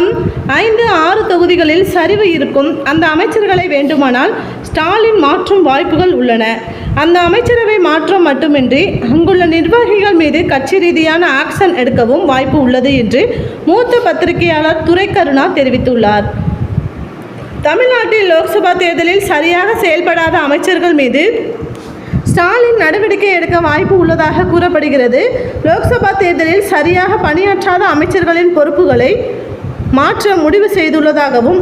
மொத்தம் ஐந்து ஆறு தொகுதிகளில் சரிவு இருக்கும் அந்த அமைச்சர்களை வேண்டுமானால் ஸ்டாலின் மாற்றும் வாய்ப்புகள் உள்ளன. அந்த அமைச்சரவை மாற்றம் மட்டுமின்றி அங்குள்ள நிர்வாகிகள் மீது கட்சி ரீதியான ஆக்ஷன் எடுக்கவும் வாய்ப்பு உள்ளது என்று மூத்த பத்திரிகையாளர் துரை கருணா தெரிவித்துள்ளார். தமிழ்நாட்டில் லோக்சபா தேர்தலில் சரியாக செயல்படாத அமைச்சர்கள் மீது ஸ்டாலின் நடவடிக்கை எடுக்க வாய்ப்பு உள்ளதாக கூறப்படுகிறது. லோக்சபா தேர்தலில் சரியாக பணியாற்றாத அமைச்சர்களின் பொறுப்புகளை மாற்ற முடிவு செய்துள்ளதாகவும்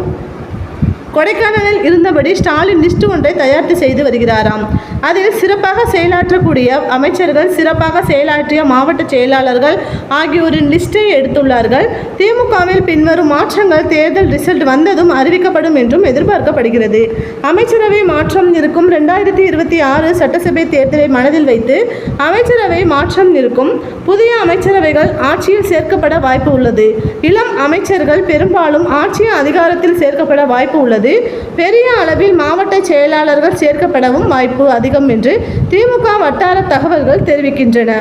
கொடைக்கானலில் இருந்தபடி ஸ்டாலின் லிஸ்ட் ஒன்றை தயாரித்து செய்து வருகிறாராம். அதில் சிறப்பாக செயலாற்றக்கூடிய அமைச்சர்கள் சிறப்பாக செயலாற்றிய மாவட்ட செயலாளர்கள் ஆகியோரின் லிஸ்டை எடுத்துள்ளார்கள். திமுகவில் பின்வரும் மாற்றங்கள் தேர்தல் ரிசல்ட் வந்ததும் அறிவிக்கப்படும் என்றும் எதிர்பார்க்கப்படுகிறது. அமைச்சரவை மாற்றம் இருக்கும் ரெண்டாயிரத்தி இருபத்தி ஆறு சட்டசபை தேர்தலை மனதில் வைத்து அமைச்சரவை மாற்றம் இருக்கும் புதிய அமைச்சரவைகள் ஆட்சியில் சேர்க்கப்பட வாய்ப்பு உள்ளது. இளம் அமைச்சர்கள் பெரும்பாலும் ஆட்சி அதிகாரத்தில் சேர்க்கப்பட வாய்ப்பு உள்ளது. பெரிய அளவில் மாவட்ட செயலாளர்கள் சேர்க்கப்படவும் வாய்ப்பு அதிகம் என்று திமுக வட்டார தகவல்கள் தெரிவிக்கின்றன.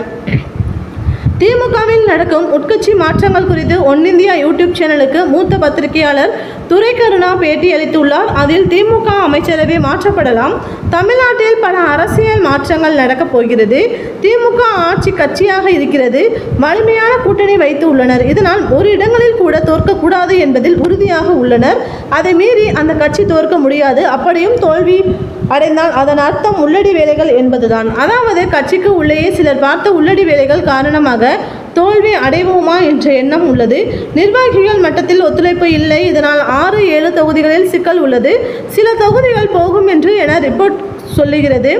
திமுகவில் நடக்கும் உட்கட்சி மாற்றங்கள் குறித்து ஒன்னிந்தியா யூடியூப் சேனலுக்கு மூத்த பத்திரிகையாளர் துரை கருணா பேட்டி அளித்துள்ளார். அதில் திமுக அமைச்சரவை மாற்றப்படலாம். தமிழ்நாட்டில் பல அரசியல் மாற்றங்கள் நடக்கப் போகிறது. திமுக ஆட்சி கட்சியாக இருக்கிறது. வலிமையான கூட்டணி வைத்து உள்ளனர். இதனால் ஒரு இடங்களில் கூட தோற்கக்கூடாது என்பதில் உறுதியாக உள்ளனர். அதை மீறி அந்த கட்சி தோற்க முடியாது. அப்படியும் தோல்வி அடைந்தால் அதன் அர்த்தம் உள்ளடி வேலைகள் என்பதுதான். அதாவது கட்சிக்கு உள்ளேயே சிலர் பார்த்த உள்ளடி வேலைகள் காரணமாக தோல்வி அடைவோமா என்ற எண்ணம் உள்ளது. நிர்வாகிகள் மட்டத்தில் ஒத்துழைப்பு இல்லை. இதனால் ஆறு ஏழு தொகுதிகளில் சிக்கல் உள்ளது. சில தொகுதிகள் போகும் என்று என ரிப்போர்ட் சொல்லுகிறது.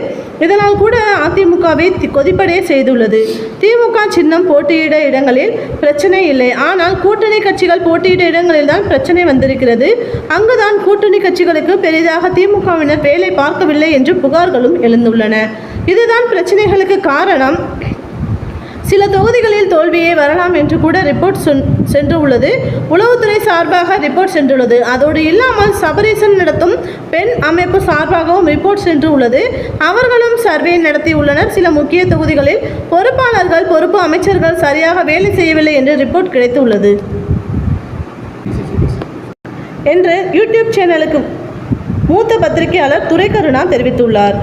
இதனால் கூட அதிமுகவை கொதிப்படையே கொதிப்படைய செய்துள்ளது. திமுக சின்னம் போட்டியிட இடங்களில் பிரச்சனை இல்லை. ஆனால் கூட்டணி கட்சிகள் போட்டியிட இடங்களில் தான் பிரச்சனை வந்திருக்கிறது. அங்குதான் கூட்டணி கட்சிகளுக்கு பெரிதாக திமுகவினர் வேலை பார்க்கவில்லை என்று புகார்களும் எழுந்துள்ளன. இதுதான் பிரச்சனைகளுக்கு காரணம். சில தொகுதிகளில் தோல்வியே வரலாம் என்று கூட ரிப்போர்ட் சென்று உள்ளது உளவுத்துறை சார்பாக ரிப்போர்ட் சென்றுள்ளது. அதோடு இல்லாமல் சபரீசன் நடத்தும் பெண் அமைப்பு சார்பாகவும் ரிப்போர்ட் சென்று உள்ளது அவர்களும் சர்வே நடத்தி உள்ளனர் சில முக்கிய தொகுதிகளில் பொறுப்பாளர்கள் பொறுப்பு அமைச்சர்கள் சரியாக வேலை செய்யவில்லை என்று ரிப்போர்ட் கிடைத்துள்ளது. என்று யூடியூப் சேனலுக்கு மூத்த பத்திரிகையாளர் துரை கருணா தெரிவித்துள்ளார்.